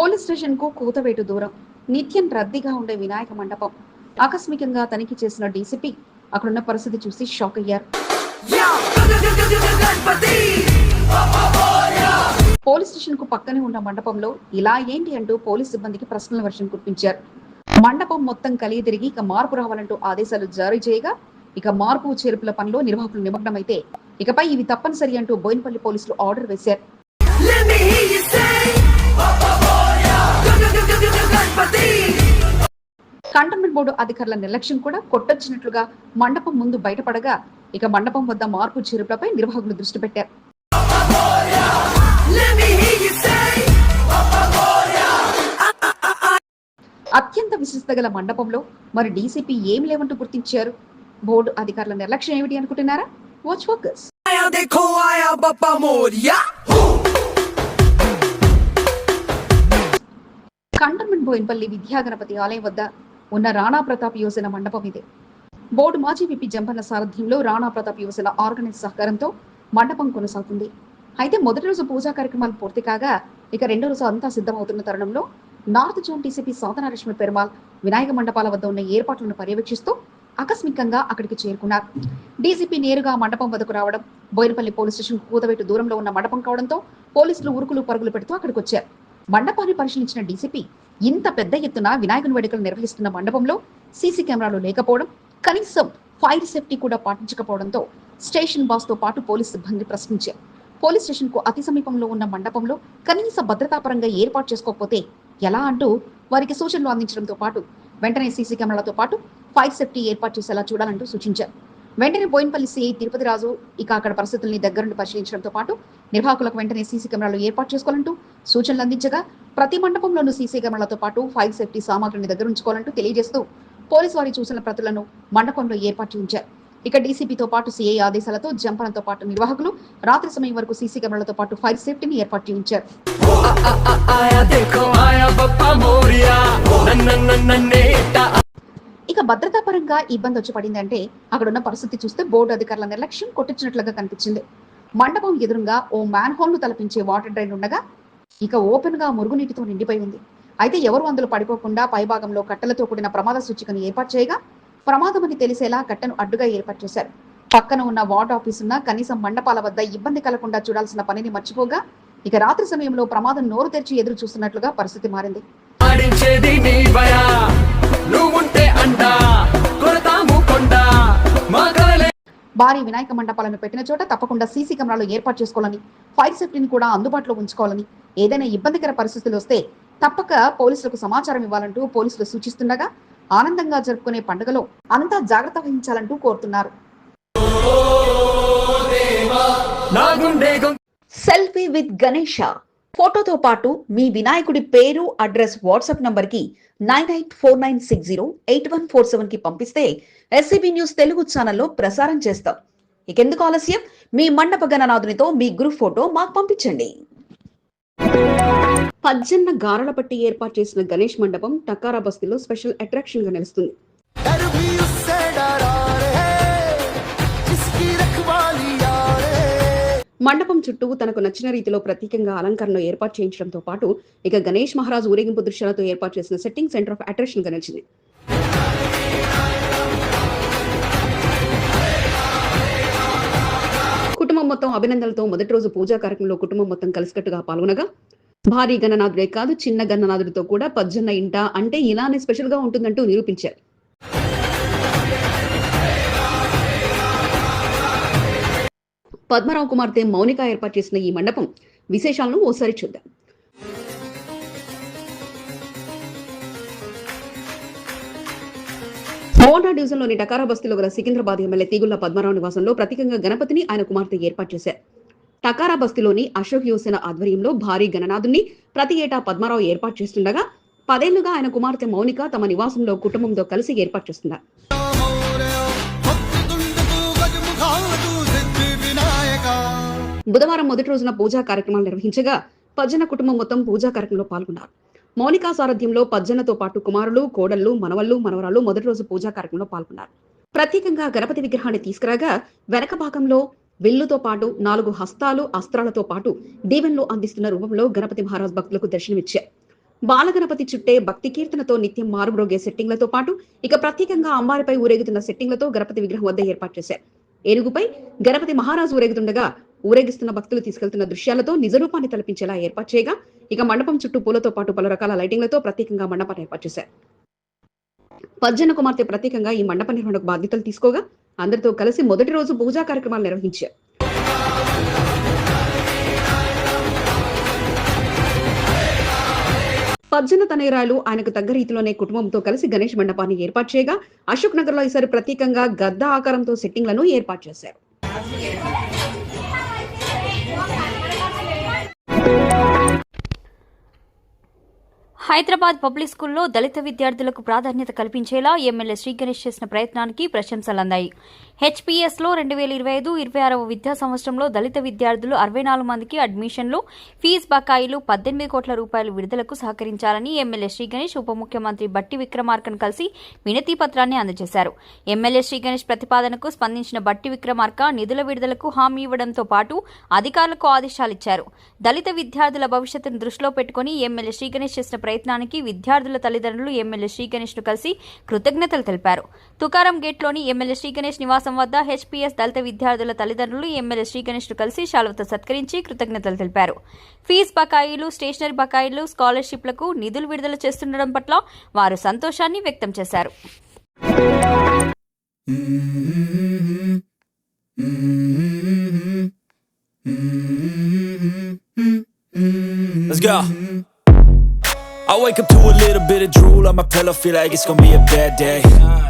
Police స్టేషన్కు కూతవేటు దూరం. నిత్యం రద్దీగా ఉండే వినాయక మండపం. ఆకస్మికంగా తనిఖీ చేసిన డీసీపీ అక్కడున్న పరిస్థితి చూసి షాక్ అయ్యారు. పోలీస్ స్టేషన్కు పక్కనే ఉన్న మండపంలో ఇలా ఏంటి అంటూ పోలీస్ సిబ్బందికి ప్రశ్నల వర్షం కురిపించారు. మండపం మొత్తం కలిగి తిరిగి ఇక మార్పు రావాలంటూ ఆదేశాలు జారీ చేయగా ఇక మార్పు చేర్పుల పనిలో నిర్వాహకులు నిమగ్నమైతే ఇకపై ఇవి తప్పనిసరి అంటూ బోయినపల్లి పోలీసులు ఆర్డర్ వేశారు. కంటోన్మెంట్ బోర్డు అధికారుల నిర్లక్ష్యం కూడా కొట్టొచ్చినట్లుగా మండపం ముందు బయటపడగా ఇక మండపం వద్ద మార్పు చేరుపులపై నిర్వాహకులు దృష్టి పెట్టారు. అత్యంత విశిష్టత గల మండపంలో మరి డీసీపీ ఏం లేవంటూ గుర్తించారు? బోర్డు అధికారుల నిర్లక్ష్యం ఏమిటి అనుకుంటున్నారా? Watch focus cantonment Bowenpally Vidyaganapati ఆలయం వద్ద ఉన్న రాణా ప్రతాప్ యువసేన మండపం ఇది. బోర్డు మాజీ విపి జంపన్న సారథ్యంలో రాణా ప్రతాప్ యువసేన ఆర్గనైజ్ సహకారంతో మండపం కొనసాగుతుంది. అయితే మొదటి రోజు పూజా కార్యక్రమాలు పూర్తి కాగా ఇక రెండో రోజు అంతా సిద్ధమవుతున్న తరుణంలో north zone TCP Sadhanalakshmi Perumal Vinayaka మండపాల వద్ద ఉన్న ఏర్పాట్లను పర్యవేక్షిస్తూ ఆకస్మికంగా అక్కడికి చేరుకున్నారు. డీసీపీ నేరుగా మండపం వద్దకు రావడం బోయినపల్లి పోలీస్ స్టేషన్ కూతవేటు దూరంలో ఉన్న మండపం కావడంతో పోలీసులు ఉరుకులు పరుగులు పెడుతూ అక్కడికి వచ్చారు. మండపాన్ని పరిశీలించిన డీసీపీ ఇంత పెద్ద ఎత్తున వినాయకుని వేడుకలు నిర్వహిస్తున్న మండపంలో సీసీ కెమెరాలు లేకపోవడం కనీసం ఫైర్ సేఫ్టీ కూడా పాటించకపోవడంతో స్టేషన్ బాస్తో పాటు పోలీస్ సిబ్బంది ప్రశ్నించారు. పోలీస్ స్టేషన్కు అతి సమీపంలో ఉన్న మండపంలో కనీస భద్రతాపరంగా ఏర్పాటు చేసుకోకపోతే ఎలా అంటూ వారికి సూచనలు అందించడంతో పాటు వెంటనే సీసీ కెమెరాలతో పాటు ఫైర్ సేఫ్టీ ఏర్పాటు చేసేలా చూడాలంటూ సూచించారు. వెంటనే బోయినపల్లి సిఐ తిరుపతి రాజు ఇక అక్కడ పరిస్థితుల్ని దగ్గరుండి పరిశీలించడంతో పాటు నిర్వాహకులకు వెంటనే సీసీ కెమెరాలు ఏర్పాటు చేసుకోవాలంటూ సూచనలు అందించగా ప్రతి మండపంలోనూ సీసీ కెమెరాలతో పాటు ఫైర్ సేఫ్టీ సామాగ్రిని దగ్గర ఉంచుకోవాలంటూ తెలియజేస్తూ పోలీసు వారి చూసిన ప్రతులను మండపంలో ఏర్పాటు చేయించారు ఇక డీసీపీతో పాటు సీఐ ఆదేశాలతో జంపనంతో పాటు నిర్వాహకులు రాత్రి సమయం వరకు సీసీ కెమెరాలతో పాటు ఫైర్ సేఫ్టీని ఏర్పాటు చేయించారు आया ఇక భద్రతా పరంగా ఇబ్బంది వచ్చి పడిందంటే అక్కడున్న పరిస్థితి చూస్తే బోర్డు అధికారుల నిర్లక్ష్యం కొట్టించినట్లుగా కనిపించింది. మండపం ఎదురుగా ఓ మ్యాన్ హోల్ను తలపించే వాటర్ డ్రైన్ ఉండగా ఇక ఓపెన్గా మురుగునీటితో నిండిపోయి ఉంది అయితే ఎవరు అందులో పడిపోకుండా పైభాగంలో కట్టెలతో కూడిన ప్రమాద సూచికను ఏర్పాటు చేయగా ప్రమాదం అని తెలిసేలా కట్టను అడ్డుగా ఏర్పాటు చేశారు. పక్కన ఉన్న వార్డ్ ఆఫీస్ ఉన్న కనీసం మండపాల వద్ద ఇబ్బంది కలగకుండా చూడాల్సిన పనిని మర్చిపోగా ఇక రాత్రి సమయంలో ప్రమాదం నోరు తెరిచి ఎదురు చూస్తున్నట్లుగా పరిస్థితి మారింది. నువ్వుంటే అంట కొడతాము కొండ మా కలలే. భారీ వినాయక మండపాలను పెట్టిన చోట తప్పకుండా సీసీ కెమెరాలు ఏర్పాటు చేసుకోవాలని ఫైర్ సేఫ్టీని కూడా అందుబాటులో ఉంచుకోవాలని ఏదైనా ఇబ్బందికర పరిస్థితులు వస్తే తప్పక పోలీసులకు సమాచారం ఇవ్వాలంటూ పోలీసులు సూచిస్తుండగా ఆనందంగా జరుపుకునే పండుగలో అంతా జాగ్రత్త వహించాలంటూ కోరుతున్నారు. Selfie with Ganesha. ఫోటోతో పాటు మీ వినాయకుడి పేరు అడ్రస్ వాట్సాప్ నంబర్కి nine eight four nine six zero eight one four సెవెన్కి పంపిస్తే ఎస్సీబీ న్యూస్ తెలుగు ఛానల్లో ప్రసారం చేస్తాం. ఇకెందుకు ఆలస్యం? మీ మండప గణనాథునితో మీ గ్రూప్ ఫోటో మాకు పంపించండి. పజ్జన్న గారల పట్టి ఏర్పాటు చేసిన గణేష్ మండపం టకారా బస్తీలో స్పెషల్ అట్రాక్షన్గా నిలుస్తుంది మండపం చుట్టూ తనకు నచ్చిన రీతిలో ప్రత్యేకంగా అలంకరణలో ఏర్పాటు చేయించడంతో పాటు ఇక గణేష్ మహారాజ్ ఊరేగింపు దృశ్యాలతో ఏర్పాటు చేసిన సెట్టింగ్ సెంటర్ ఆఫ్ అట్రాక్షన్గా నిలిచింది. కుటుంబం మొత్తం అభినందనలతో మొదటి రోజు పూజా కార్యక్రమంలో కుటుంబం మొత్తం కలిసికట్టుగా పాల్గొనగా భారీ గణనాథుడే కాదు చిన్న గణనాథుడితో కూడా పజ్జన్న ఇంట అంటే ఇలానే స్పెషల్గా ఉంటుందంటూ నిరూపించారు. పద్మరావు కుమార్తె మౌనిక ఏర్పాటు చేసిన ఈ మండపం విశేషాలను ఓసారి చూద్దాం. మోండా డివిజన్లోని టకారా బస్తీలో గల సికింద్రాబాద్ ఎమ్మెల్యే తీగుళ్ళ పద్మరావు నివాసంలో ప్రత్యేకంగా గణపతిని ఆయన కుమార్తె ఏర్పాటు చేశారు. టకారా బస్తీలోని అశోక్ యువసేన ఆధ్వర్యంలో భారీ గణనాథుని ప్రతి ఏటా పద్మారావు ఏర్పాటు చేస్తుండగా పదేళ్ళుగా ఆయన కుమార్తె మౌనిక తమ నివాసంలో కుటుంబంతో కలిసి ఏర్పాటు చేస్తున్నారు. బుధవారం మొదటి రోజున పూజా కార్యక్రమాలు నిర్వహించగా పజ్జన కుటుంబం మొత్తం పూజా కార్యక్రమంలో పాల్గొన్నారు. మౌనికా సారథ్యంలో పజ్జనతో పాటు కుమారులు కోడళ్ళు మనవళ్ళు మనవరాలు మొదటి రోజు పూజా కార్యక్రమంలో పాల్గొన్నారు. ప్రత్యేకంగా గణపతి విగ్రహాన్ని తీసుకురాగా వెనక భాగంలో విల్లుతో పాటు నాలుగు హస్తాలు అస్త్రాలతో పాటు దీవెనలు అందిస్తున్న రూపంలో గణపతి మహారాజ్ భక్తులకు దర్శనమిచ్చారు. బాలగణపతి చుట్టే భక్తి కీర్తనతో నిత్యం మారుమ్రోగే సెట్టింగ్లతో పాటు ఇక ప్రత్యేకంగా అమ్మారిపై ఊరేగుతున్న సెట్టింగ్లతో గణపతి విగ్రహం వద్ద ఏర్పాటు చేశారు. ఏనుగుపై గణపతి మహారాజు ఊరేగుతుండగా ఊరేగిస్తున్న భక్తులు తీసుకెళ్తున్న దృశ్యాలతో నిజరూపాన్ని తలపించేలా ఏర్పాటు చేయగా ఇక మండపం చుట్టూ పూలతో పాటు పలు రకాల లైటింగ్లతో ప్రత్యేకంగా మండపాన్ని ఏర్పాటు చేశారు. పజ్జన కుమార్తె ప్రత్యేకంగా ఈ మండప నిర్వహణకు బాధ్యతలు తీసుకోగా అందరితో కలిసి మొదటి రోజు పూజా కార్యక్రమాలు నిర్వహించారు. పజ్జన తనయరాలు ఆయనకు తగ్గ రీతిలోనే కుటుంబంతో కలిసి గణేష్ మండపాన్ని ఏర్పాటు చేయగా అశోక్ నగర్లో ఈసారి ప్రత్యేకంగా గద్ద ఆకారంతో సెట్టింగ్లను ఏర్పాటు చేశారు. హైదరాబాద్ పబ్లిక్ స్కూల్లో దళిత విద్యార్థులకు ప్రాధాన్యత కల్పించేలా ఎమ్మెల్యే శ్రీ గణేష్ చేసిన ప్రయత్నానికి ప్రశంసలు అందాయి హెచ్పీఎస్లో రెండు వేల ఇరవై ఐదు ఇరవై ఆరవ విద్యా సంవత్సరంలో దళిత విద్యార్థులు అరవై నాలుగు మందికి అడ్మిషన్లు ఫీజు బకాయిలు పద్దెనిమిది కోట్ల రూపాయల విడుదలకు సహకరించాలని ఎమ్మెల్యే శ్రీ గణేష్ ఉప ముఖ్యమంత్రి బట్టి విక్రమార్కను కలిసి వినతి పత్రాన్ని అందజేశారు. ఎమ్మెల్యే శ్రీ గణేష్ ప్రతిపాదనకు స్పందించిన బట్టి విక్రమార్క నిధుల విడుదలకు హామీ ఇవ్వడంతో పాటు అధికారులకు ఆదేశాలిచ్చారు దళిత విద్యార్థుల భవిష్యత్తును దృష్టిలో పెట్టుకుని ఎమ్మెల్యే శ్రీ గణేష్ చేసిన ప్రయత్నానికి విద్యార్థుల తల్లిదండ్రులు ఎమ్మెల్యే శ్రీ గణేష్ను కలిసి కృతజ్ఞతలు తెలిపారు. తుకారం గేట్లోని ఎమ్మెల్యే శ్రీ గణేష్ నివాసం వద్ద హెచ్పీఎస్ దళిత విద్యార్థుల తల్లిదండ్రులు ఎమ్మెల్యే శ్రీ ను కలిసి శాలువతో సత్కరించి కృతజ్ఞతలు తెలిపారు ఫీజు బకాయిలు స్టేషనరీ బకాయిలు స్కాలర్షిప్లకు నిధులు విడుదల చేస్తుండడం పట్ల వారు సంతోషాన్ని వ్యక్తం చేశారు Let's go. I wake up to a little bit of drool on my pillow, feel like it's gonna be a bad day.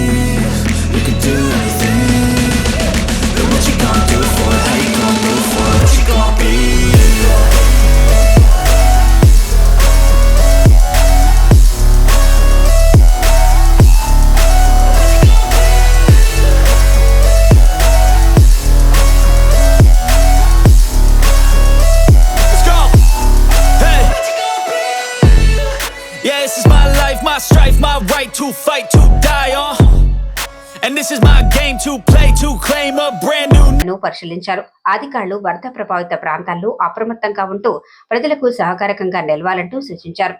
Yeah, this is my life, my strife, my right to fight, to die. And this is my game to play, to claim a brand new ను పరిశీలించారు. అధికారులు వరద ప్రభావిత ప్రాంతాల్లో అప్రమత్తంగా ఉంటూ ప్రజలకు సహకారకంగా నిలవాలంటూ సూచించారు.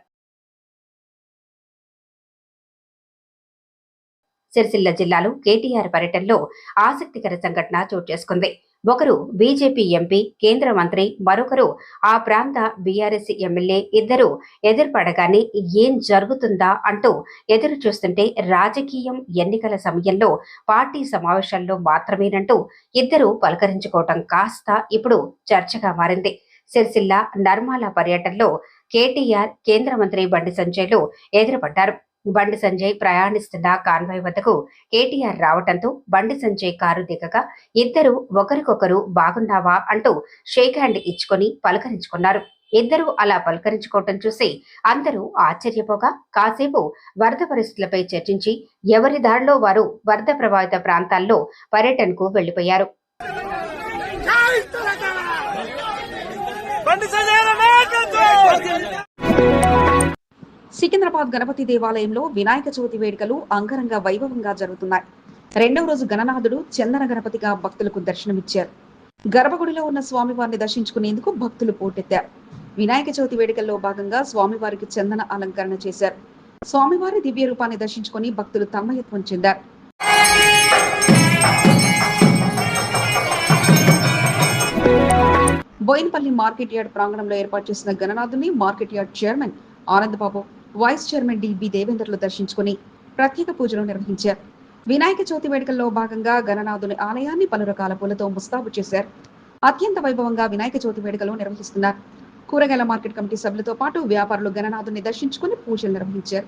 సిరిసిల్ల జిల్లాలో కేటీఆర్ పర్యటనలో ఆసక్తికర సంఘటన చోటు చేసుకుంది. ఒకరు బీజేపీ ఎంపీ కేంద్ర మంత్రి మరొకరు ఆ ప్రాంత బీఆర్ఎస్ ఎమ్మెల్యే. ఇద్దరు ఎదురుపడగానే ఏం జరుగుతుందా అంటూ ఎదురు చూస్తుంటే రాజకీయం ఎన్నికల సమయంలో పార్టీ సమావేశాల్లో మాత్రమేనంటూ ఇద్దరు పలకరించుకోవటం కాస్త ఇప్పుడు చర్చగా మారింది. సిరిసిల్ల నర్మాల పర్యటనలో కేటీఆర్ కేంద్ర మంత్రి బండి సంజయ్లు ఎదురుపడ్డారు. బండి సంజయ్ ప్రయాణిస్తున్న కాన్వాయ్ వద్దకు కేటీఆర్ రావటంతో బండి సంజయ్ కారు దిగగా ఇద్దరు ఒకరికొకరు బాగున్నావా? అంటూ షేక్ హ్యాండ్ ఇచ్చుకొని పలకరించుకున్నారు. ఇద్దరు అలా పలకరించుకోవటం చూసి అందరూ ఆశ్చర్యపోగా కాసేపు వరద పరిస్థితులపై చర్చించి ఎవరి దారిలో వారు వరద ప్రభావిత ప్రాంతాల్లో పర్యటనకు వెళ్ళిపోయారు సికింద్రాబాద్ గణపతి దేవాలయంలో వినాయక చవితి వేడుకలు అంగరంగ వైభవంగా జరుగుతున్నాయి. రెండవ రోజు గణనాథుడు చందన గణపతిగా భక్తులకు దర్శనమిచ్చారు. గర్భగుడిలో ఉన్న స్వామివారిని దర్శించుకునేందుకు భక్తులు పోటెత్తారు. వినాయక చవితి వేడుకల్లో భాగంగా స్వామివారికి చందన అలంకరణ చేశారు. స్వామివారి దివ్య రూపాన్ని దర్శించుకుని భక్తులు తమ్మయత్వం చెందారు. బోయినపల్లి మార్కెట్ యార్డ్ ప్రాంగణంలో ఏర్పాటు చేసిన గణనాథుని market yard chairman Anand Babu vice chairman DB దేవేందర్లు దర్శించుకుని ప్రత్యేక పూజలు నిర్వహించారు. వినాయక చవితి వేడుకల్లో భాగంగా గణనాథుని ఆలయాన్ని పలు రకాల పూలతో ముస్తాబు చేశారు. అత్యంత వైభవంగా వినాయక చవితి వేడుకలు నిర్వహిస్తున్నారు. కూరగాయల మార్కెట్ కమిటీ సభ్యులతో పాటు వ్యాపారులు గణనాథుని దర్శించుకుని పూజలు నిర్వహించారు.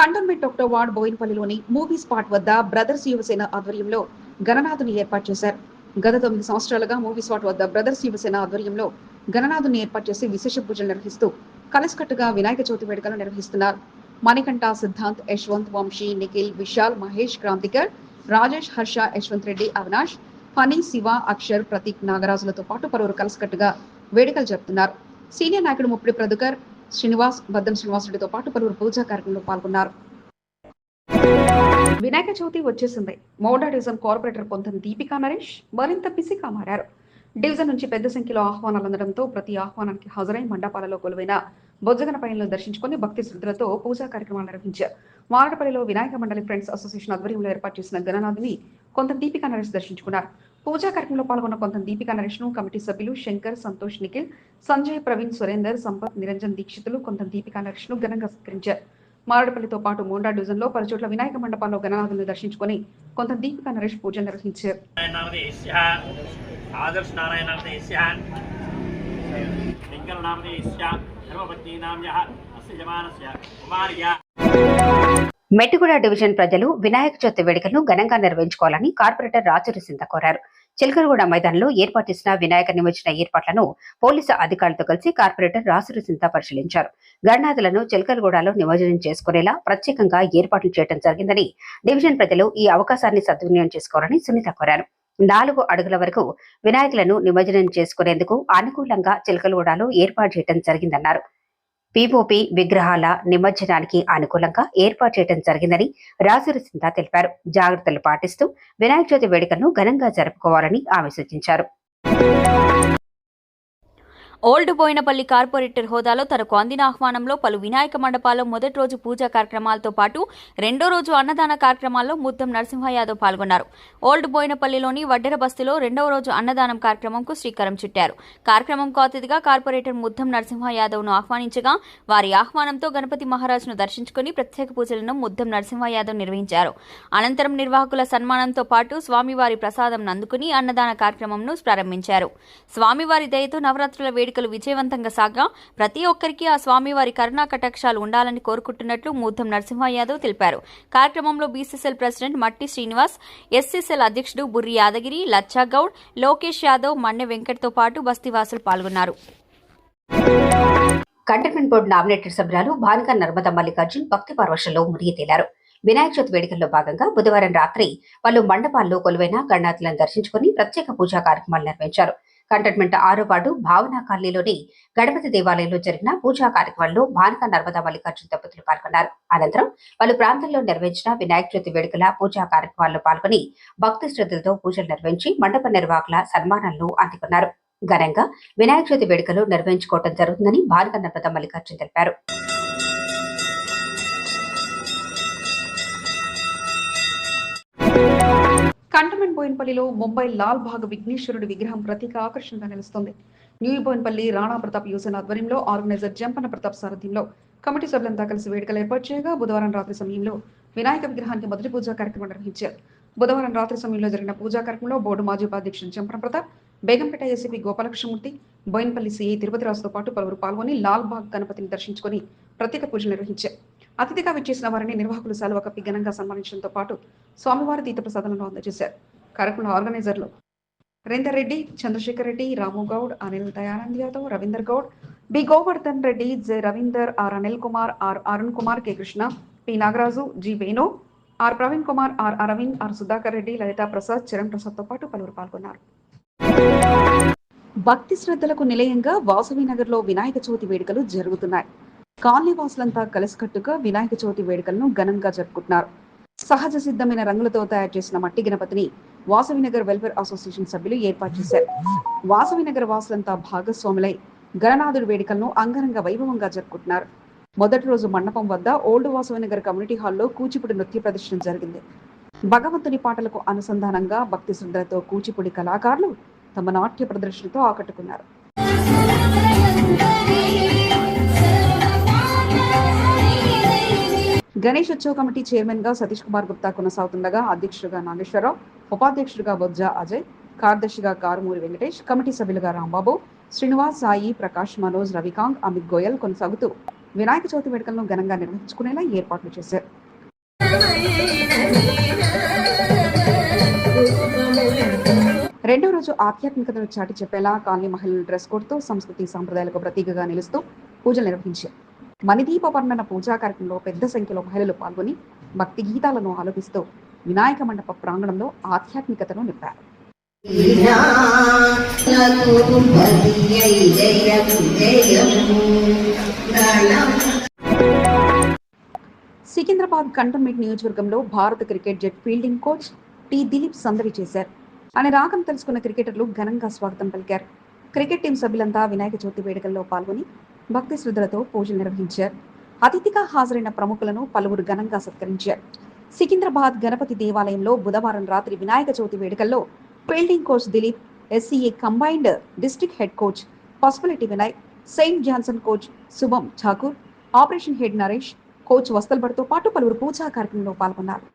కంటోన్మెంట్ ఒకటో వార్డ్ బోయిన్పల్లిలోని మూవీ స్పాట్ వద్ద బ్రదర్స్ యువసేన ఆధ్వర్యంలో గణనాథుని ఏర్పాటు చేశారు. గత తొమ్మిది సంవత్సరాలుగా మూవీ స్పాట్ వద్ద బ్రదర్స్ యువసేన ఆధ్వర్యంలో గణనాథుని ఏర్పాటు చేసి విశేష పూజలు నిర్వహిస్తూ కలసికట్టుగా వినాయక చవితి వేడుకలు నిర్వహిస్తున్నారు. మణికంఠ సిద్ధాంత్ యశ్వంత్ వంశీ నిఖిల్ విశాల్ మహేష్ క్రాంతికర్ రాజేష్ హర్ష యశ్వంత్ రెడ్డి అవినాష్ ఫని శివ అక్షర్ ప్రతీక్ నాగరాజులతో పాటు పలువురు కలసికట్టుగా వేడుకలు జరుపుతున్నారు. సీనియర్ నాయకుడు ముప్పిడి ప్రదుకర్ శ్రీనివాస్ బద్దం శ్రీనివాస్ పాటు పలువురు పూజా కార్యక్రమంలో పాల్గొన్నారు. వినాయక చవితి వచ్చేసింది. మోడర్నిజం కార్పొరేటర్ పొందిన దీపికా నరేష్ మరింత బిజీగా మారారు. డివిజన్ నుంచి పెద్ద సంఖ్యలో ఆహ్వానాలు అందడంతో ప్రతి ఆహ్వానానికి హాజరై మండపాలలో కొలువైన బొజ్జగన పైలను దర్శించుకొని భక్తి శ్రద్ధలతో పూజా కార్యక్రమాలు నిర్వహించారు. మారడపల్లిలో వినాయక మండలి ఫ్రెండ్స్ అసోసియేషన్ ఆధ్వర్యంలో ఏర్పాటు చేసిన గణనాథుని కొంత దీపికా నరేష్ దర్శించుకున్నారు. పూజా కార్యక్రమంలో పాల్గొన్న కొంత దీపికా నరేష్ను కమిటీ సభ్యులు శంకర్ సంతోష్ నిఖిల్ సంజయ్ ప్రవీణ్ సురేందర్ సంపత్ నిరంజన్ దీక్షితులు కొంత దీపికా నరేష్ను ఘనంగా సత్కరించారు. మారడపల్లితో పాటు మోండా డివిజన్లో పలు చోట్ల వినాయక మండపాల్లో గణనాథులను దర్శించుకుని కొంత దీపిక నరేష్ పూజలు నిర్వహించారు. ఆదర్శ డివిజన్ ప్రజలు వినాయక చవితి వేడుకలను ఘనంగా నిర్వహించుకోవాలని కార్పొరేటర్ రాచరి సింత కోరారు. చిలకలగూడ మైదానంలో ఏర్పాటు చేసిన వినాయక నిమజ్జన ఏర్పాట్లను పోలీసు అధికారులతో కలిసి కార్పొరేటర్ రాసురు సింత పరిశీలించారు. గణనాథులను చిలకరగూడలో నిమజ్జనం చేసుకునేలా ప్రత్యేకంగా ఏర్పాట్లు చేయడం జరిగిందని డివిజన్ ప్రజలు ఈ అవకాశాన్ని సద్వినియోగం చేసుకోవాలని సునీత కోరారు. నాలుగు అడుగుల వరకు వినాయకులను నిమజ్జనం చేసుకునేందుకు అనుకూలంగా చిలకలగూడలో ఏర్పాటు చేయడం జరిగిందన్నారు. పీఓపీ విగ్రహాల నిమజ్జనానికి అనుకూలంగా ఏర్పాటు చేయడం జరిగిందని రాజురి సింధా తెలిపారు. జాగ్రత్తలు పాటిస్తూ వినాయక చవితి వేడుకలను ఘనంగా జరుపుకోవాలని ఆమె సూచించారు. ఓల్డ్ బోయినపల్లి కార్పొరేటర్ హోదాలో తనకు అందిన ఆహ్వానంలో పలు వినాయక మండపాల్లో మొదటి రోజు పూజా కార్యక్రమాలతో పాటు రెండో రోజు అన్నదాన కార్యక్రమాల్లో ముద్దం నరసింహ యాదవ్ పాల్గొన్నారు. ఓల్డ్ బోయినపల్లిలోని వడ్డెర బస్తీలో రెండవ రోజు అన్నదానం కార్యక్రమంకు శ్రీకారం చుట్టారు. కార్యక్రమంకు అతిథిగా కార్పొరేటర్ ముద్దం నరసింహ యాదవ్ను ఆహ్వానించగా వారి ఆహ్వానంతో గణపతి మహారాజును దర్శించుకుని ప్రత్యేక పూజలను ముద్దం నరసింహ యాదవ్ నిర్వహించారు. అనంతరం నిర్వాహకుల సన్మానంతో పాటు స్వామివారి ప్రసాదం అందుకుని అన్నదాన కార్యక్రమంను ప్రారంభించారు. స్వామివారి దయతో నవరాత్రుల వేడి వేడుకలు విజయవంతంగా సాగా ప్రతి ఒక్కరికి ఆ స్వామివారి కరుణా కటాక్షాలు ఉండాలని కోరుకుంటున్నట్లు మూర్ధం నరసింహ యాదవ్ తెలిపారు. కార్యక్రమంలో బీసీసీఎల్ ప్రెసిడెంట్ మట్టి శ్రీనివాస్ ఎస్సీసీఎల్ అధ్యక్షుడు బుర్రి యాదగిరి లచ్చాగౌడ్ లోకేష్ యాదవ్ మన్నె వెంకట్తో పాటు బస్తీవాసులు పాల్గొన్నారు. కంటోన్మెంట్ బోర్డు నామినేటెడ్ సభ్యురాలు భానుక నర్మద మల్లికార్జున్ భక్తి పార్వశంలో మునిగి తేలారు. వినాయక చవితి వేడుకల్లో భాగంగా బుధవారం రాత్రి పలు మండపాల్లో కొలువైన గణనాథులను దర్శించుకుని ప్రత్యేక పూజా కార్యక్రమాలు నిర్వహించారు. కంటోన్మెంట్ ఆరో వార్డు భావన కాలనీలోని గణపతి దేవాలయంలో జరిగిన పూజా కార్యక్రమంలో భానుక నర్మదా మల్లికార్జున దంపతులు పాల్గొన్నారు. అనంతరం పలు ప్రాంతాల్లో నిర్వహించిన వినాయక చవితి వేడుకల పూజా కార్యక్రమాల్లో పాల్గొని భక్తి శ్రద్ధలతో పూజలు నిర్వహించి మండప నిర్వాహకుల సన్మానాలను అందుకున్నారు. ఘనంగా వినాయక చవితి వేడుకలు నిర్వహించుకోవడం జరుగుతుందని భారత నర్మదా మల్లికార్జున తెలిపారు. కంటోన్మెంట్ బోయినపల్లిలో ముంబై లాల్ బాగ్ విఘ్నేశ్వరుడి విగ్రహం ప్రత్యేక ఆకర్షణగా నిలుస్తోంది. న్యూ బోయినపల్లి రాణా ప్రతాప్ యువసేన ఆధ్వర్యంలో ఆర్గనైజర్ జంపన ప్రతాప్ సారథ్యంలో కమిటీ సభ్యులంతా కలిసి వేడుకలు ఏర్పాటు చేయగా బుధవారం రాత్రి సమయంలో వినాయక విగ్రహానికి మొదటి పూజా కార్యక్రమం నిర్వహించారు. బుధవారం రాత్రి సమయంలో జరిగిన పూజా కార్యక్రమంలో బోర్డు మాజీ ఉపాధ్యక్షుడు జంపన ప్రతాప్ బేగంపేట ఏసీపీ గోపాలకృష్ణమూర్తి బోయినపల్లి సీఐ తిరుపతి రాజుతో పాటు పలువురు పాల్గొని లాల్ బాగ్ గణపతిని దర్శించుకొని ప్రత్యేక పూజలు నిర్వహించారు. అతిథిగా విచ్చేసిన వారిని నిర్వాహకులు సెలవు కప్పి ఘనంగా సన్మానించడంతో పాటు స్వామివారి తీర్థప్రసాదాలను అందజేశారు. కార్యక్రమంలో ఆర్గనైజర్లు Rendar Reddy Chandrashekar Reddy Ramu Goud Anil Dayanand Yadav Ravinder Goud B. Govardhan Reddy J. Ravinder R. Anil Kumar R. Arun Kumar K. Krishna P. Nagaraju G. Venu R. Praveen Kumar R. Aravind R. Sudhakar Reddy Lalitha Prasad Charan ప్రసాద్తో పాటు పలువురు పాల్గొన్నారు. భక్తి శ్రద్ధలకు నిలయంగా వాసవి నగర్లో వినాయక చవితి వేడుకలు జరుగుతున్నాయి. Colony కలిసికట్టుగా వినాయక చవితి వేడుకలను ఘనంగా జరుపుకుంటున్నారు. సహజ సిద్ధమైన రంగులతో తయారు చేసిన మట్టి గణపతిని వాసవినగర్ వెల్ఫేర్ అసోసియేషన్ సభ్యులు ఏర్పాటు చేశారు. వాసవినగర్ వాసులంతా భాగస్వాములై గణనాథుడి వేడుకలను అంగరంగ వైభవంగా జరుపుకుంటున్నారు. మొదటి రోజు మండపం వద్ద ఓల్డ్ వాసవినగర్ కమ్యూనిటీ హాల్లో కూచిపూడి నృత్య ప్రదర్శన జరిగింది. భగవంతుని పాటలకు అనుసంధానంగా భక్తి శ్రద్ధలతో కూచిపూడి కళాకారులు తమ నాట్య ప్రదర్శనతో ఆకట్టుకున్నారు. గణేష్ ఉత్సవ కమిటీ చైర్మన్గా సతీష్ కుమార్ గుప్తా కొనసాగుతుండగా అధ్యక్షుడిగా నాగేశ్వరరావు ఉపాధ్యక్షుడిగా బొజ్జ అజయ్ కార్యదర్శిగా కారుమూరి వెంకటేష్ కమిటీ సభ్యులుగా రాంబాబు శ్రీనివాస్ సాయి ప్రకాష్ మనోజ్ రవికాంత్ అమిత్ గోయల్ కొనసాగుతూ వినాయక చవితి వేడుకలను ఘనంగా నిర్వహించుకునేలా ఏర్పాట్లు చేశారు. రెండో రోజు ఆధ్యాత్మికతను చాటి చెప్పేలా కాలనీ మహిళలు డ్రెస్ కోడ్తో సంస్కృతి సాంప్రదాయాలకు ప్రతీకగా నిలుస్తూ పూజలు నిర్వహించారు. మణిదీప వర్ణన పూజా కార్యక్రమంలో పెద్ద సంఖ్యలో మహిళలు పాల్గొని భక్తి గీతాలను ఆలపిస్తూ వినాయక మండప ప్రాంగణంలో ఆధ్యాత్మికతను నింపారు. సికింద్రాబాద్ కంటోన్మెంట్ నియోజకవర్గంలో భారత క్రికెట్ జట్ ఫీల్డింగ్ కోచ్ టి దిలీప్ సందడి చేశారు. ఆయన రాకం తెలుసుకున్న క్రికెటర్లు ఘనంగా స్వాగతం పలికారు. క్రికెట్ టీం సభ్యులంతా వినాయక చవితి వేడుకల్లో పాల్గొని భక్తి శ్రద్ధలతో పూజలు నిర్వహించారు. అతిథిగా హాజరైన ప్రముఖులను పలువురు ఘనంగా సత్కరించారు. సికింద్రాబాద్ గణపతి దేవాలయంలో బుధవారం రాత్రి వినాయక చవితి వేడుకల్లో fielding coach Dilip SCA combined district head coach Pasupuleti Vinay Saint Johnson coach Shubham Thakur operation head Naresh coach వస్తల్బర్తో పాటు పలువురు పూజా కార్యక్రమంలో పాల్గొన్నారు.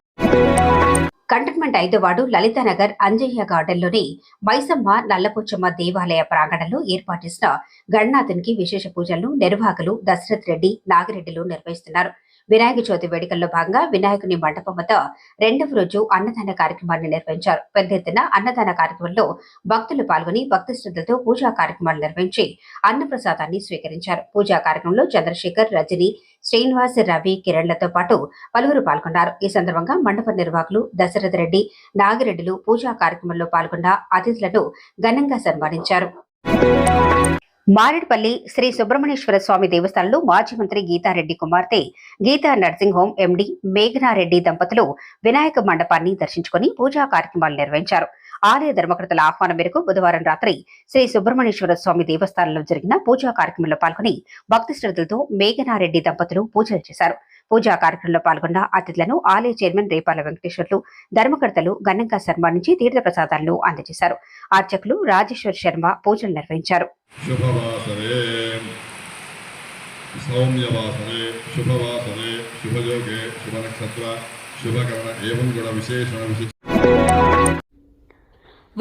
కంటోన్మెంట్ ఐదో వార్డు లలితానగర్ అంజయ్య గార్డెన్లోని మైసమ్మ నల్లపుచ్చమ్మ దేవాలయ ప్రాంగణంలో ఏర్పాటు చేసిన గణనాథునికి విశేష పూజలను నిర్వాహకులు దశరథ్ రెడ్డి నాగిరెడ్డిలు నిర్వహిస్తున్నారు. వినాయక చవితి వేడుకల్లో భాగంగా వినాయకుని మండపం వద్ద రెండవ రోజు అన్నదాన కార్యక్రమాన్ని నిర్వహించారు. పెద్ద ఎత్తున అన్నదాన కార్యక్రమంలో భక్తులు పాల్గొని భక్తి శ్రద్ధలతో పూజా కార్యక్రమాలు నిర్వహించి అన్నప్రసాదాన్ని స్వీకరించారు. పూజా కార్యక్రమంలో చంద్రశేఖర్ రజని శ్రీనివాస్ రవి కిరణ్లతో పాటు పలువురు పాల్గొన్నారు. ఈ సందర్భంగా మండప నిర్వాహకులు దశరథ రెడ్డి నాగిరెడ్డిలు పూజా కార్యక్రమంలో పాల్గొన్న అతిథులను ఘనంగా సన్మానించారు. మారేడుపల్లి శ్రీ సుబ్రహ్మణ్యేశ్వర స్వామి దేవస్థానంలో మాజీ మంత్రి గీతారెడ్డి కుమార్తె Geetha nursing home MD Meghanareddy దంపతులు వినాయక మండపాన్ని దర్శించుకుని పూజా కార్యక్రమాలు నిర్వహించారు. ఆలయ ధర్మకర్తల ఆహ్వానం మేరకు బుధవారం రాత్రి శ్రీ సుబ్రహ్మణ్యేశ్వర స్వామి దేవస్థానంలో జరిగిన పూజా కార్యక్రమంలో పాల్గొని భక్తి శ్రద్ధలతో మేఘనారెడ్డి దంపతులు పూజలు చేశారు. పూజా కార్యక్రమంలో పాల్గొన్న అతిథులను ఆలయ చైర్మన్ రేపాల వెంకటేశ్వర్లు ధర్మకర్తలు గణంగా శర్మ నుంచి తీర్థ ప్రసాదాలను అందజేశారు. అర్చకులు రాజేశ్వర్ శర్మ పూజలు నిర్వహించారు.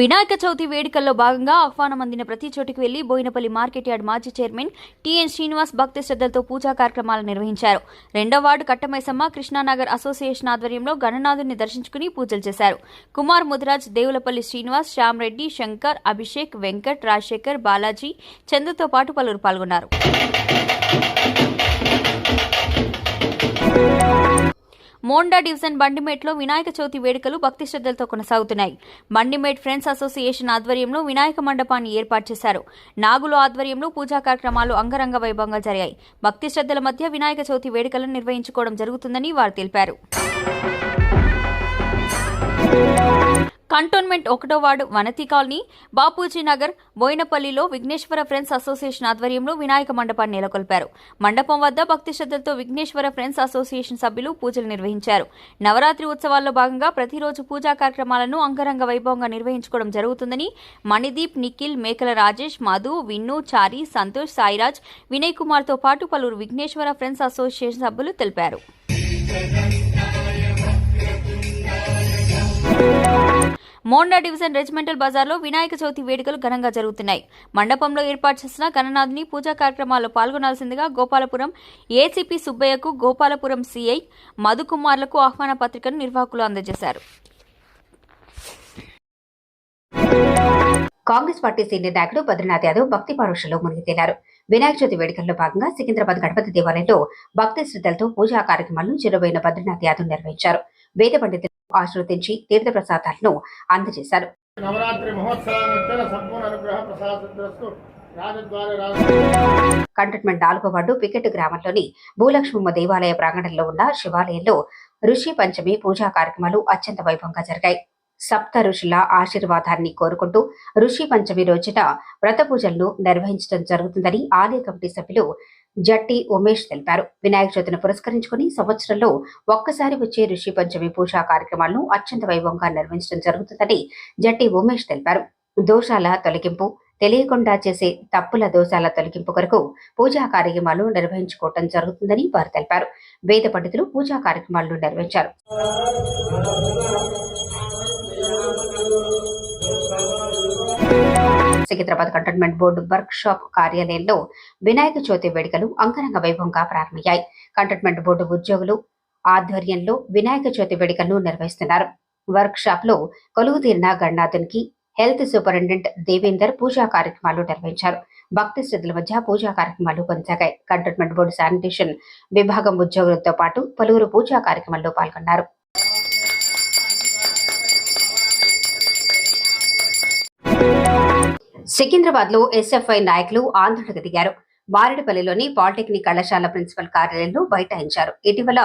వినాయక చవితి వేడుకల్లో భాగంగా ఆహ్వానం అందిన ప్రతి చోటుకు వెళ్ళి బోయినపల్లి మార్కెట్ యార్డ్ మాజీ చైర్మన్ టిఎన్ శ్రీనివాస్ భక్తి శ్రద్ధలతో పూజా కార్యక్రమాలు నిర్వహించారు. రెండో వార్డు కట్టమైసమ్మ కృష్ణానగర్ అసోసియేషన్ ఆధ్వర్యంలో గణనాథుని దర్శించుకుని పూజలు చేశారు. కుమార్ ముదిరాజ్ దేవులపల్లి శ్రీనివాస్ శ్యామ్ రెడ్డి శంకర్ అభిషేక్ వెంకట్ రాజశేఖర్ బాలాజీ చందుతో పాటు పలువురు పాల్గొన్నారు. మోండా డివిజన్ బండిమేట్లో వినాయక చవితి వేడుకలు భక్తి శ్రద్ధలతో కొనసాగుతున్నాయి. బండిమేట్ ఫ్రెండ్స్ అసోసియేషన్ ఆధ్వర్యంలో వినాయక మండపాన్ని ఏర్పాటు చేశారు. నాగులు ఆధ్వర్యంలో పూజా కార్యక్రమాలు అంగరంగ వైభవంగా జరిగాయి. భక్తి శ్రద్ధల మధ్య వినాయక చవితి వేడుకలను నిర్వహించుకోవడం జరుగుతుందని వారు తెలిపారు. కంటోన్మెంట్ ఒకటో వార్డు వనతి కాలనీ బాపూజీ నగర్ బోయినపల్లిలో విఘ్నేశ్వర ఫ్రెండ్స్ అసోసియేషన్ ఆధ్వర్యంలో వినాయక మండపాన్ని నెలకొల్పారు. మండపం వద్ద భక్తి శ్రద్ధలతో విఘ్నేశ్వర ఫ్రెండ్స్ అసోసియేషన్ సభ్యులు పూజలు నిర్వహించారు. నవరాత్రి ఉత్సవాల్లో భాగంగా ప్రతిరోజు పూజా కార్యక్రమాలను అంగరంగ వైభవంగా నిర్వహించుకోవడం జరుగుతుందని మణిదీప్ నిఖిల్ మేకల రాజేష్ మధు విన్ను చారి సంతోష్ సాయిరాజ్ వినయ్ కుమార్తో పాటు పలువురు విఘ్నేశ్వర ఫ్రెండ్స్ అసోసియేషన్ సభ్యులు తెలిపారు. మోండా డివిజన్ రెజిమెంటల్ బజార్లో వినాయక చవితి వేడుకలు ఘనంగా జరుగుతున్నాయి. మండపంలో ఏర్పాటు చేసిన గణనాథుని పూజా కార్యక్రమాల్లో పాల్గొనాల్సిందిగా గోపాలపురం ఏసీపీ సుబ్బయ్యకు గోపాలపురం సీఐ మధుకుమార్లకు ఆహ్వాన పత్రికను నిర్వాహకులు అందజేశారు. కాంగ్రెస్ పార్టీ సీనియర్ నాయకుడు బద్రీనాథ్ యాదవ్ భక్తి పారుషంలో మునిగి తేలారు వినాయక చవితి వేడుకల్లో భాగంగా సికింద్రాబాద్ గణపతి దేవాలయంలో భక్తి శ్రద్ధలతో పూజా కార్యక్రమాలను చిరువైన బద్రీనాథ్ యాదవ్ నిర్వహించారు. వేద పండితులు ఆశీర్వదించి తీర్థ ప్రసాదాలను అందజేశారు. నవరాత్రి అనుగ్రహ కంటోన్మెంట్ నాలుగో వార్డు పికెట్ గ్రామంలోని భూలక్ష్మమ్మ దేవాలయ ప్రాంగణంలో ఉన్న శివాలయంలో ఋషి పంచమి పూజా కార్యక్రమాలు అత్యంత వైభవంగా జరిగాయి. సప్త ఋషుల ఆశీర్వాదాన్ని కోరుకుంటూ ఋషి పంచమి రోజున వ్రత పూజలను నిర్వహించడం జరుగుతుందని ఆలయ కమిటీ సభ్యులు జట్టి ఉమేష్ తెలిపారు. వినాయక చవితిని పురస్కరించుకుని సంవత్సరంలో ఒక్కసారి వచ్చే ఋషి పంచమి పూజా కార్యక్రమాలను అత్యంత వైభవంగా నిర్వహించడం జరుగుతుందని జట్టి ఉమేష్ తెలిపారు. దోషాల తొలగింపు తెలియకుండా చేసే తప్పుల దోషాల తొలగింపు కొరకు పూజా కార్యక్రమాలు నిర్వహించుకోవటం జరుగుతుందని వారు తెలిపారు. వేద పండితులు పూజా కార్యక్రమాలను నిర్వహించారు. Secunderabad cantonment board work shop కార్యాలయంలో వినాయక చవితి వేడుకలు అంగరంగ వైభవంగా ప్రారంభమయ్యాయి. కంటోన్మెంట్ బోర్డు ఉద్యోగులు ఆధ్వర్యంలో వినాయక చవితి వేడుకలను నిర్వహిస్తున్నారు. వర్క్ షాప్లో కొలువు తీరిన కి హెల్త్ సూపరింటెండెంట్ దేవేందర్ పూజా కార్యక్రమాలు నిర్వహించారు. భక్తి శ్రద్ధల మధ్య పూజా కార్యక్రమాలు కొనసాగాయి. కంటోన్మెంట్ బోర్డు శానిటేషన్ విభాగం ఉద్యోగులతో పాటు పలువురు పూజా కార్యక్రమాల్లో పాల్గొన్నారు. సికింద్రాబాద్లో ఎస్ఎఫ్ఐ నాయకులు ఆందోళనకు దిగారు. మారేడుపల్లిలోని పాలిటెక్నిక్ కళాశాల ప్రిన్సిపల్ కార్యాలయంలో బైఠాయించారు. ఇటీవల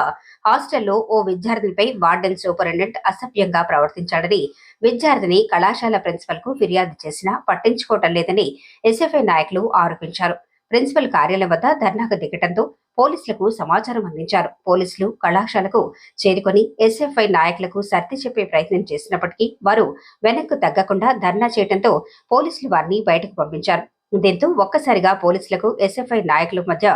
హాస్టల్లో ఓ విద్యార్థినిపై వార్డెన్ సూపరింటెండెంట్ అసభ్యంగా ప్రవర్తించాడని విద్యార్థిని కళాశాల ప్రిన్సిపల్కు ఫిర్యాదు చేసినా పట్టించుకోవటం లేదని ఎస్ఎఫ్ఐ నాయకులు ఆరోపించారు. ప్రిన్సిపల్ కార్యాలయం వద్ద ధర్నాకు దిగటంతో పోలీసులకు సమాచారం అందించారు. పోలీసులు కళాశాలకు చేరుకొని ఎస్ఎఫ్ఐ నాయకులకు సర్ది చెప్పే ప్రయత్నం చేసినప్పటికీ వారు వెనక్కు తగ్గకుండా ధర్నా చేయడంతో పోలీసులు వారిని బయటకు పంపించారు. దీంతో ఒక్కసారిగా పోలీసులకు ఎస్ఎఫ్ఐ నాయకుల మధ్య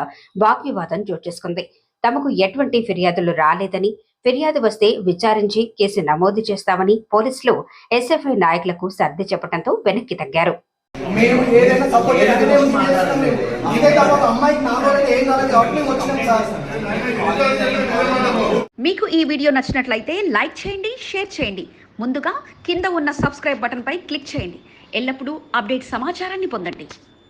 వాగ్వివాదం చోటు చేసుకుంది. తమకు ఎటువంటి ఫిర్యాదులు రాలేదని ఫిర్యాదు వస్తే విచారించి కేసు నమోదు చేస్తామని పోలీసులు ఎస్ఎఫ్ఐ నాయకులకు సర్ది చెప్పడంతో వెనక్కి తగ్గారు. మేము ఏదైనా సపోర్ట్ చేస్తేనే ఇదే తప్ప అమ్మాయికి నా ఏం కాలేదు కాబట్టి మేము వచ్చినాం సార్. మీకు ఈ వీడియో నచ్చినట్లయితే లైక్ చేయండి షేర్ చేయండి. ముందుగా కింద ఉన్న సబ్స్క్రైబ్ బటన్పై క్లిక్ చేయండి. ఎల్లప్పుడూ అప్డేట్ సమాచారాన్ని పొందండి.